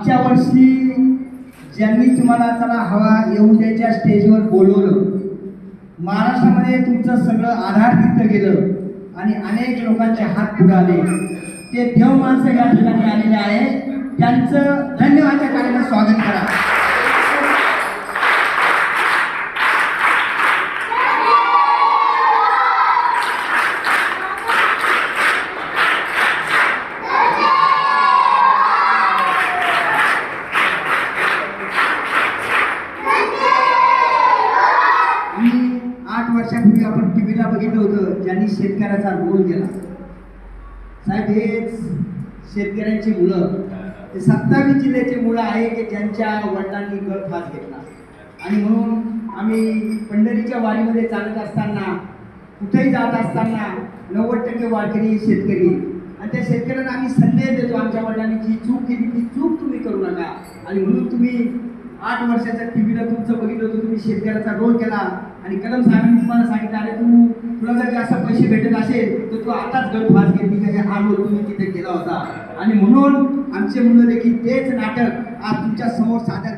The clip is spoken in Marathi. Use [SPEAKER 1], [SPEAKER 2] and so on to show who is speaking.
[SPEAKER 1] मागच्या वर्षी ज्यांनी तुम्हाला चला हवा येऊ द्यायच्या स्टेजवर बोलवलं महाराष्ट्रामध्ये तुमचं सगळं आधार तिथं गेलं आणि अनेक लोकांचे हात पुढे आले. ते देव माणसं या ठिकाणी आलेले आहे त्यांचं धन्यवादच्या कार्याला स्वागत करा मी आठ वर्षांपूर्वी आपण टीव्हीला बघितलं होतं ज्यांनी शेतकऱ्याचा रोल केला. साहेब हेच शेतकऱ्यांची मुलं ते सत्तावीस जिल्ह्याची मुलं आहे की ज्यांच्या वडिलांनी गट फास घेतला. आणि म्हणून आम्ही पंढरीच्या वारीमध्ये चालत असताना कुठेही जात असताना नव्वद टक्के वारकरी शेतकरी आणि त्या शेतकऱ्यांना आम्ही संदेश देतो आमच्या वडिलांनी जी चूक केली ती चूक तुम्ही करू नका. आणि म्हणून तुम्ही आठ वर्षाच्या टीव्हीला तुमचं बघितलं होतं तुम्ही शेतकऱ्याचा रोल केला. आणि कलम साहेबांनी तुम्हाला सांगितलं अरे तू तुला जर जास्त पैसे भेटत असेल तर तू आताच गट भास घेतली का हा रोल तुम्ही तिथे केला होता. आणि म्हणून आमचे मुलं देखील तेच नाटक आज तुमच्यासमोर सादर